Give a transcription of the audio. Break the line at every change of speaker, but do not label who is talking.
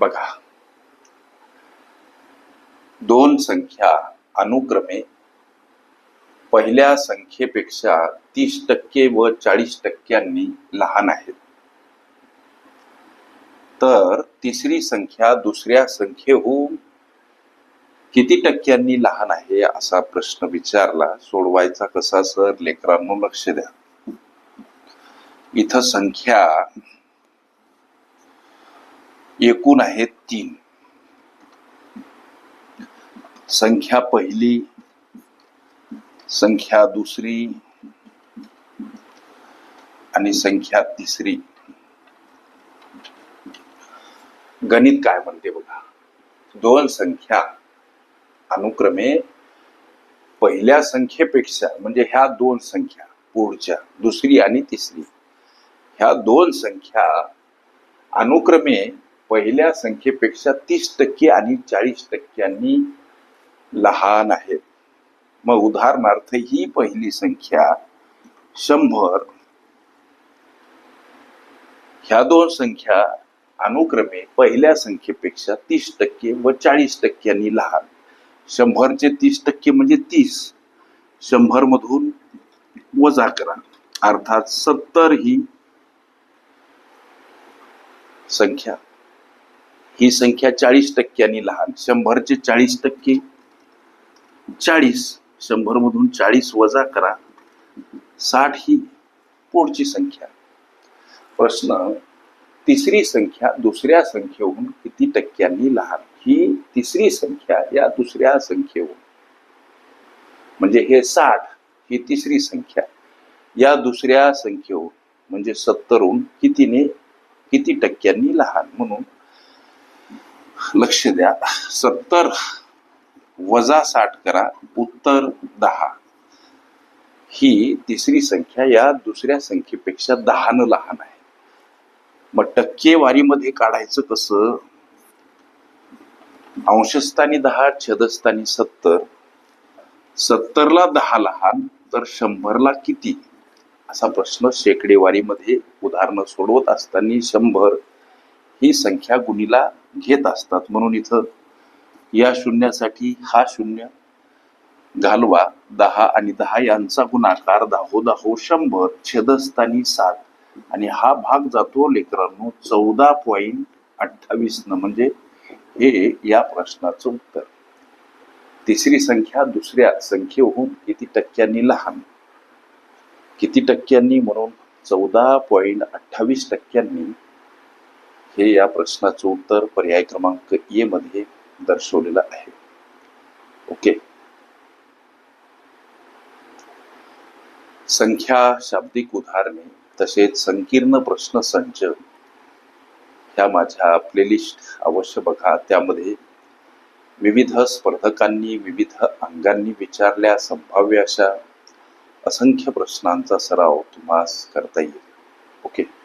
बघा. दोन संख्या अनुक्रमे पहिल्या संख्येपेक्षा तीस टक्के व चाळीस टक्क्यांनी लहान आहेत. तर तिसरी संख्या दुसऱ्या संख्येहून किती टक्क्यांनी लहान आहे असा प्रश्न विचारला सोडवायचा कसा सर? लेकरांनो लक्ष द्या. इथं संख्या एकूण आहेत तीन. संख्या पहिली संख्या दुसरी आणि संख्या तिसरी. गणित काय म्हणते बघा? दोन संख्या अनुक्रमे पहिल्या संख्येपेक्षा म्हणजे ह्या दोन संख्या पुढच्या दुसरी आणि तिसरी. ह्या दोन संख्या अनुक्रमे पहिल्या संख्येपेक्षा तीस टक्के आणि चाळीस टक्क्यांनी लहान आहेत मग उदाहरणार्थ ही पहिली संख्या शंभर. ह्या दोन संख्या अनुक्रमे पहिल्या संख्येपेक्षा तीस टक्के व चाळीस टक्क्यांनी लहान. शंभरचे तीस टक्के म्हणजे तीस. शंभर मधून वजा करा. अर्थात सत्तर ही संख्या. ही संख्या चाळीस टक्क्यांनी लहान. शंभरचे चाळीस टक्के. चाळीस. शंभर मधून चाळीस वजा करा. साठ ही पुढची संख्या. प्रश्न तिसरी संख्या दुसऱ्या संख्येहून किती टक्क्यांनी लहान? ही तिसरी संख्या या दुसऱ्या संख्येहून. म्हणजे हे साठ ही तिसरी संख्या. या दुसऱ्या संख्येहून म्हणजे सत्तरहून कितीने? किती टक्क्यांनी लहान? म्हणून लक्ष द्या. सत्तर वजा साठ करा उत्तर दहा. ही तिसरी संख्या या दुसऱ्या संख्येपेक्षा दहानं लहान आहे. मग टक्केवारीमध्ये काढायचं कसं? अंशस्थानी दहा छदस्थानी सत्तर. सत्तरला दहा लहान तर शंभरला किती? असा प्रश्न शेकडेवारीमध्ये उदाहरणं सोडवत असताना शंभर ही संख्या गुणीला घेत असतात. म्हणून इथं या शून्यासाठी हा शून्य घालवा. दहा आणि दहा यांचा गुणाकार दाहो दाहो शंभर छेदस्थानी सात. आणि हा भाग जातो लेकरांनो चौदा पॉईंट अठ्ठावीस न म्हणजे हे या प्रश्नाचं उत्तर. तिसरी संख्या दुसऱ्या संख्येहून किती टक्क्यांनी लहान? किती टक्क्यांनी म्हणून? चौदा पॉईंट अठ्ठावीस टक्क्यांनी. हे या प्रश्नाचं उत्तर पर्याय क्रमांक ए मध्ये दर्शवलेलं आहे. ओके. संख्या शाब्दिक उदाहरणे तसेच संकीर्ण प्रश्न संच ह्या माझ्या प्लेलिस्ट अवश्य बघा. त्यामध्ये विविध स्पर्धकांनी विविध अंगांनी विचारल्या संभाव्य अशा असंख्य प्रश्नांचा सराव तुम्हाला करता येईल. ओके.